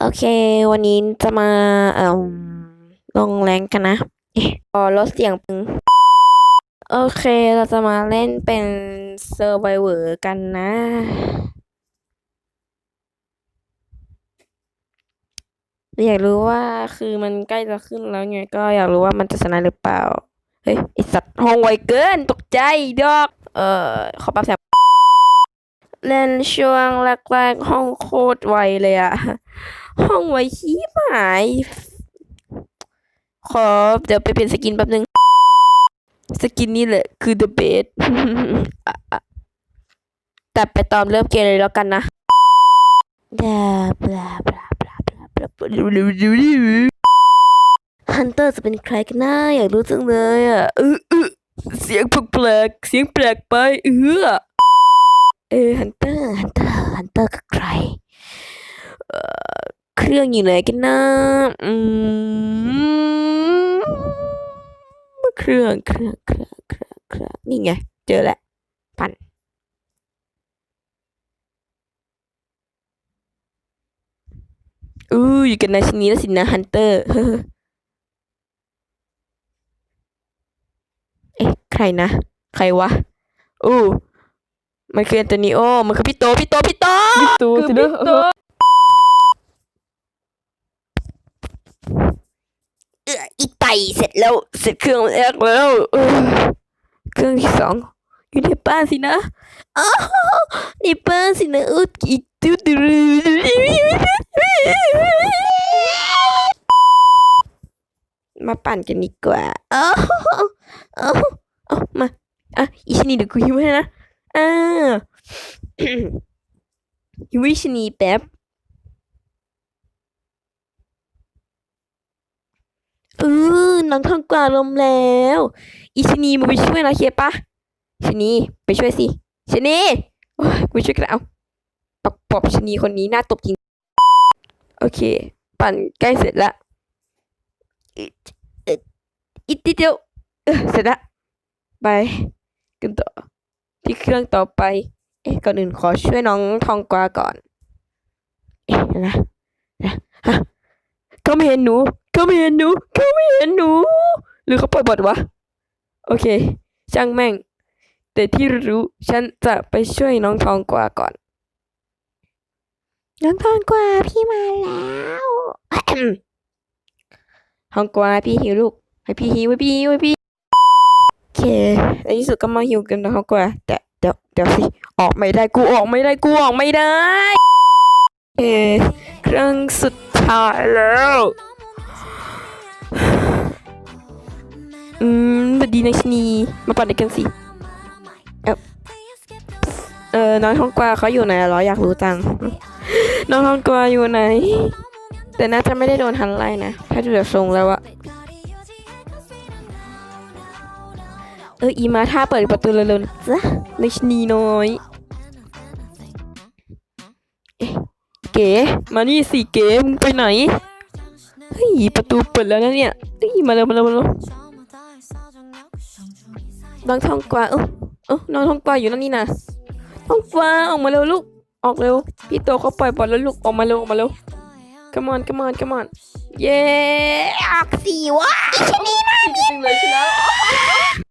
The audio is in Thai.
โอเค วันนี้จะมาเอ่อลงแรงกันนะเอ๊ะขอลดเสียงปึงโอเค เราจะมาเล่นเป็นเซอร์ไ o เวอร์กันนะ อยากรู้ว่าคือมันใกล้จะขึ้นแล้วไง ก็อยากรู้ว่ามันจะชนะหรือเปล่า เฮ้ยไอสัตว์ห้องไวเกิน ตกใจดอก เออขอปรับเสียงเล่นช่วงแรกๆห้องโคตรไวเลยอะ ห้องไว้ขี้หมาย ขอเดี๋ยวไปเปลี่ยนสกินแป๊บนึง สกินนี่แหละ คือ the best แต่ไปตอนเริ่มเกมเลยแล้วกันนะบลาบลาบลาบลาบลาบลาฮันเตอร์จะเป็นใครกันนะอยากรู้จังเลยอะเออเออเสียงแปลกเสียงแปลกไปเออเออฮันเตอร์ฮันเตอร์ฮันเตอร์กับใคร เอ่อเครื่องอยู่ไหนกันนะอืมเครื่องเครื่องเครื่องเครื่องเครื่องนี่ไง เจอแล้วปั่นอู้อยู่กันในชนี้แล้วสินะฮันเตอร์เอ๊ะใครนะ ใครวะอู้มันคือแอนโตนิโอ มันคือพี่โต พี่โต พี่โตพี่ตูคือสิพี่นะโต เอออีไตเสร็จแล้วเสร็จเครื่องแรกแล้วเครื่องที่สองอยู่ในบ้าสินะอ้าวในบ้าสินะอุดอีตูดมาปั่นกันดีกว่าอ้าวอ้าวอ้าวมาอะอีชนีเดี๋ยวกูยิ้มให้นะอ่ายิ้มชนีแป๊บ เออน้องทองกว่าลมแล้ว อีชนีมาไปช่วยนะเคปะชนีไปช่วยสิชนีโอ้ยกูช่วยกันเอาปอบปอบชนีคนนี้น่าตบจริง โอเค ปั่นใกล้เสร็จละอีกเอ่ออีกนิดเดียวเสร็จละไปกันต่อที่เครื่องต่อไป เอ๊ะก่อนอื่นขอช่วยน้องทองกวาก่อน เอ๊ะนะนะฮะเขาไม่เห็นหนู เขาไม่เห็นหนูเขาไม่เห็นหนู หรือเขาปล่อยบอดวะ โอเค ช่างแม่ง แต่ที่รู้ฉันจะไปช่วยน้องทองกวาก่อน น้องทองกวาพี่มาแล้วทองกวาพี่หิวลูกให้พี่หิวให้พี่หิวให้พี่โอเคในที่สุดก็มาหิวกันนะทองกวาแต่เดี๋ยวเดี๋ยวสิออกไม่ได้กูออกไม่ได้กูออกไม่ได้ เอเครื่องสุดท้ายแล้ว ดีนักชนีมาปั่นด้วยกันสิ เออเออน้องทองกวาเขาอยู่ไหนหรออยากรู้จัง น้องทองกวาอยู่ไหน แต่น่าจะไม่ได้โดนทันไล่นะ ถ้าดูจากทรงแล้วอะเอออีมาถ้าเปิดประตูเร็วๆนะจ๊ะนัชนีน้อยเอ๊ะเก๋มานี่สิเก๋มึงไปไหนเฮ้ยประตูเปิดแล้วนะเนี่ยเฮ้ยมาเร็วมาเร็วมาเร็ว น้องทองกวาเอ้าเอ้าน้องทองกวาอยู่นั่นนี่นะทองกวาออกมาเร็วลูก ออกเร็ว พี่โตเขาปล่อยบอลแล้วลูก ออกมาเร็วออกมาเร็ว come on come on come on เย้ออกสิวะอีชนี่นะจริงเลยใช่แล้ว